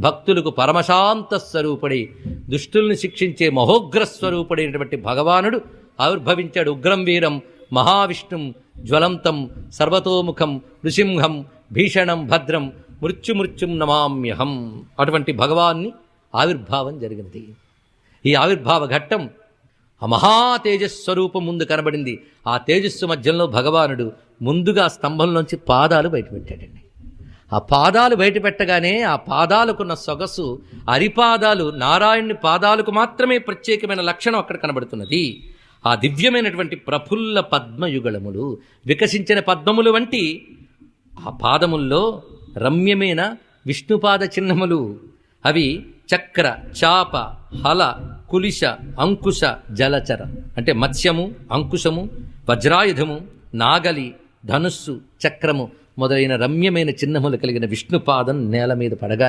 భక్తులకు పరమశాంత స్వరూపుడి దుష్టుల్ని శిక్షించే మహోగ్ర స్వరూపుడైనటువంటి భగవానుడు ఆవిర్భవించాడు. ఉగ్రం వీరం మహావిష్ణుం జ్వలంతం సర్వతోముఖం నృసింహం భీషణం భద్రం మృత్యుమృత్యుం నమామ్యహం. అటువంటి భగవాన్ని ఆవిర్భావం జరిగింది. ఈ ఆవిర్భావ ఘట్టం ఆ మహా తేజస్వరూపం ముందు కనబడింది. ఆ తేజస్సు మధ్యంలో భగవానుడు ముందుగా స్తంభంలోంచి పాదాలు బయటపెట్టాడండి. ఆ పాదాలు బయట పెట్టగానే ఆ పాదాలకున్న సొగసు అరిపాదాలు నారాయణుని పాదాలకు మాత్రమే ప్రత్యేకమైన లక్షణం అక్కడ కనబడుతున్నది. ఆ దివ్యమైనటువంటి ప్రఫుల్ల పద్మయుగళములు వికసించిన పద్మములు వంటి ఆ పాదముల్లో రమ్యమైన విష్ణుపాద చిహ్నములు. అవి చక్ర చాప హల కులిశ అంకుశ జలచర. అంటే మత్స్యము అంకుశము వజ్రాయుధము నాగలి ధనుస్సు చక్రము. మొదలైన రమ్యమైన చిహ్నములు కలిగిన విష్ణుపాదం నేల మీద పడగా